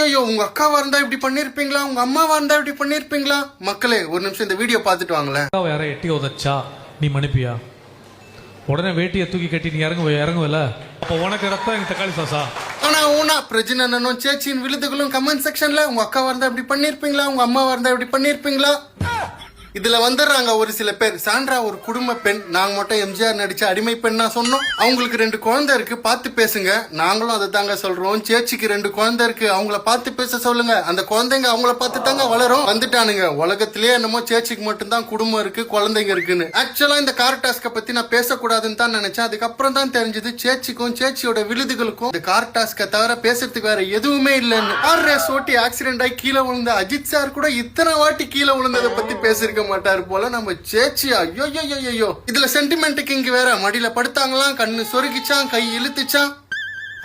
ஐயோ உங்க அக்காவா இருந்தா இப்படி பண்ணிருப்பீங்களா? உங்க அம்மாவா இருந்தா இப்படி பண்ணிருப்பீங்களா? மக்களே ஒரு நிமிஷம் இந்த வீடியோ பார்த்துட்டு வாங்களேன். அக்காவை யாரை எட்டி உதச்சா? நீ மன்னிப்பியா? உடனே வேட்டியை தூக்கி கட்டி நீ இறங்குவ இறங்குவல? அப்போ உனக்கு ரத்தம் எனக்கு தக்காளி சாசா. ஆனா ஊனா பிரஜினனும் சேச்சியின் விழுதுகளும் கமெண்ட் செக்ஷன்ல உங்க அக்காவா இருந்தா இப்படி பண்ணிருப்பீங்களா? உங்க அம்மாவா இருந்தா இப்படி பண்ணிருப்பீங்களா? இதுல வந்துடுறாங்க ஒரு சில பேர். சாண்ட்ரா ஒரு குடும்ப பெண். நாங்க மட்டும் எம்ஜிஆர் நடிச்ச அடிமை பெண்ணா சொன்னோம். அவங்களுக்கு ரெண்டு குழந்தை இருக்கு. பார்த்து பேசுங்க. நாங்களும் அதை தாங்க சொல்றோம். சேச்சிக்கு ரெண்டு குழந்தை இருக்கு. அவங்கள பார்த்து பேச சொல்லுங்க. அந்த குழந்தைங்க அவங்கள பார்த்து தாங்க வளரும். வந்துட்டானுங்க. உலகத்திலேயே என்னமோ சேச்சிக்கு மட்டும்தான் குடும்பம் இருக்கு குழந்தைங்க இருக்குன்னு. ஆக்சுவலா இந்த கார் டாஸ்க பத்தி நான் பேசக்கூடாதுன்னு தான் நினைச்சேன். அதுக்கப்புறம் தான் தெரிஞ்சது சேச்சிக்கும் சேச்சியோட விழுதுகளுக்கும் இந்த கார் தவிர பேசுறதுக்கு வேற எதுவுமே இல்லைன்னு. கார் ரேஸ் ஓட்டி ஆக்சிடென்ட் ஆகி கீழே விழுந்த அஜித் சார் கூட இத்தனை வாட்டி கீழே விழுந்ததை பத்தி பேசிருக்க மாட்டாரு போல நம்ம சேச்சி ஐயோ ஐயோ ஐயோ இதுல சென்டிமெண்ட்டுக்கு இங்க வேற. மடியில படுத்தாங்களாம் கண்ணு சொருகிச்சான் கை இழுத்துச்சான்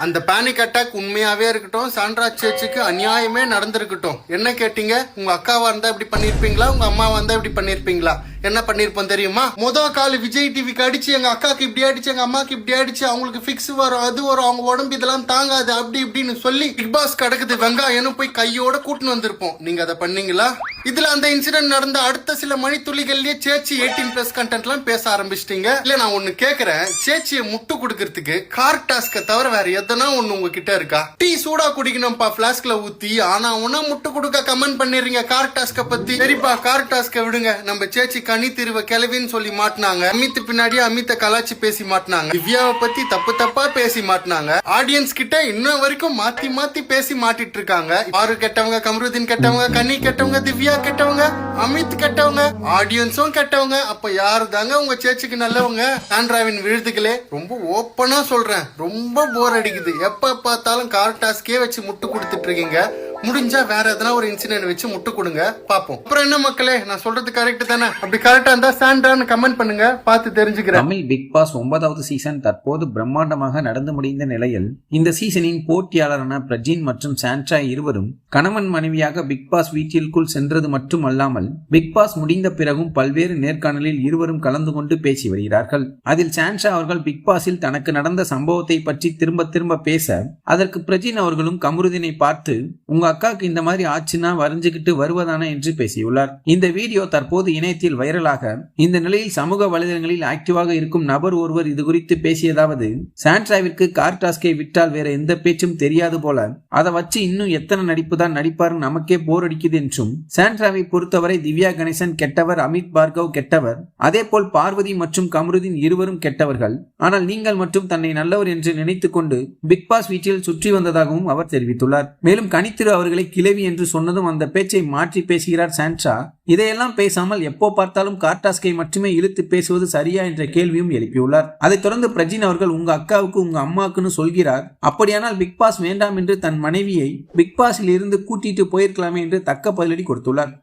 அந்த பேனிக் அட்டாக் உண்மையாவே இருக்கட்டும் சாண்ட்ரா சேச்சிக்கு அநியாயமே நடந்திருக்கட்டும். என்ன கேட்டீங்க? உங்க அக்காவா இருந்தா இப்படி பண்ணிருப்பீங்களா? உங்க அம்மாவா இருந்தா இப்படி பண்ணிருப்பீங்களா? என்ன பண்ணிருப்போம் தெரியுமா? முத கால் விஜய் டிவிக்கு அடிச்சு எங்க அக்காக்கு இப்படி அடிச்சு எங்க அம்மாக்கு இப்படி அடிச்சு அவங்களுக்கு ஃபிக்ஸ் வரும் அது வரும் அவங்க உடம்பு இதெல்லாம் தாங்காது அப்படி இப்படின்னு சொல்லி பிக் பாஸ் கிடக்குது வெங்காயம் போய் கையோட கூட்டின்னு வந்திருப்போம். நீங்க அதை பண்ணீங்களா? இதுல அந்த இன்சிடென்ட் நடந்த அடுத்த சில மணித்துளிகள்லயே சேச்சி எயிட்டீன் பிளஸ் கண்டென்ட்லாம் பேச ஆரம்பிச்சிட்டீங்க. இல்ல நான் ஒண்ணு கேக்குறேன். சேச்சியை முட்டு கொடுக்கறதுக்கு கார் டாஸ்க தவிர வேற எதனா ஒண்ணு உங்ககிட்ட இருக்கா? டீ சூடா குடிக்கணும்ப்பா பிளாஸ்க்ல ஊத்தி ஆனா உன முட்டு கொடுக்க கமெண்ட் பண்ணிடுறீங்க கார் டாஸ்க பத்தி. சரிப்பா கார் டாஸ்க விடுங்க. நம்ம சேச்சி கனி திருவ கிளவின்னு சொல்லி மாட்டினாங்க. அமித் பின்னாடி அமித்த கலாச்சி பேசி மாட்டினாங்க. திவ்யாவை பத்தி தப்பு தப்பா பேசி மாட்டினாங்க. ஆடியன்ஸ் கிட்ட இன்னும் வரைக்கும் மாத்தி மாத்தி பேசி மாட்டிட்டு இருக்காங்க ஆறு கெட்டவங்க கமருதீன் கெட்டவங்க கனி கெட்டவங்க திவ்யா கெட்டவங்க அமித் கெட்டவங்க ஆடியன்ஸும் கெட்டவங்க. அப்ப யாரு தாங்க உங்க சேச்சிக்கு நல்லவங்க? சாண்ட்ராவின் விழுதுகளே ரொம்ப ஓப்பனா சொல்றேன். ரொம்ப போர் அடிக்குது. எப்ப பார்த்தாலும் கார் டாஸ்கே வச்சு முட்டு கொடுத்துட்டு இருக்கீங்க முடிஞ்சா வேற எதனா ஒரு இன்சிடென்ட் வச்சு முட்டு கொடுங்க பாப்போம் அப்புறம் என்ன மக்களே நான் சொல்றது கரெக்ட் தானே? அப்படி கரெக்டா இருந்தா சாண்ட்ரான்னு கமெண்ட் பண்ணுங்க பார்த்து தெரிஞ்சுக்கிறேன். தமிழ் பிக் பாஸ் ஒன்பதாவது சீசன் தற்போது பிரம்மாண்டமாக நடந்து முடிந்த நிலையில் இந்த சீசனின் போட்டியாளரான பிரஜின் மற்றும் சாண்ட்ரா இருவரும் கணவன் மனைவியாக பிக் பாஸ் வீட்டிற்குள் சென்றது மட்டுமல்லாமல் பிக் பாஸ் முடிந்த பிறகும் பல்வேறு நேர்காணலில் இருவரும் கலந்து கொண்டு பேசி வருகிறார்கள். அதில் சாண்ட்ரா அவர்கள் பிக் பாஸில் தனக்கு நடந்த சம்பவத்தை பற்றி திரும்ப திரும்ப பேச அதற்கு பிரஜின் அவர்களும் கமருதினை பார்த்து உங்க அக்காவுக்கு இந்த மாதிரி ஆச்சுன்னா வரைஞ்சுக்கிட்டு வருவதானே என்று பேசியுள்ளார். இந்த வீடியோ தற்போது இணையத்தில் வைரலாக இந்த நிலையில் சமூக வலைதளங்களில் ஆக்டிவாக இருக்கும் நபர் ஒருவர் இது குறித்து பேசியதாவது சாண்ட்ராவிற்கு கார் டாஸ்கை விட்டால் வேற எந்த பேச்சும் தெரியாது போல அதை வச்சு இன்னும் எத்தனை நடிப்பு தான் நடிப்பார் நமக்கே போர் அடிக்குது என்றும் சாண்ட்ராவை பொறுத்தவரை திவ்யா கணேசன் கெட்டவர் அமித் பார்கவ் கெட்டவர் அதே போல் பார்வதி மற்றும் கமருதீன் இருவரும் கெட்டவர்கள். ஆனால் நீங்கள் மட்டும் தன்னை நல்லவர் என்று நினைத்துக் கொண்டு பிக் பாஸ் வீட்டில் சுற்றி வந்ததாகவும் அவர் தெரிவித்துள்ளார். மேலும் கணித்திரு அவர் அவர்களை கிளவி என்று சொன்னதும் அந்த பேச்சை மாற்றி பேசுகிறார் சாண்ட்ரா. இதையெல்லாம் பேசாமல் எப்போ பார்த்தாலும் கார்டாஸ்கை மட்டுமே இழுத்து பேசுவது சரியா என்ற கேள்வியும் எழுப்பியுள்ளார். அதைத் தொடர்ந்து பிரஜின் அவர்கள் உங்க அக்காவுக்கு உங்க அம்மாக்குன்னு சொல்கிறார். அப்படியானால் பிக் பாஸ் வேண்டாம் என்று தன் மனைவியை பிக் பாஸில் இருந்து கூட்டிட்டு போயிருக்கலாமே என்று தக்க பதிலடி கொடுத்துள்ளார்.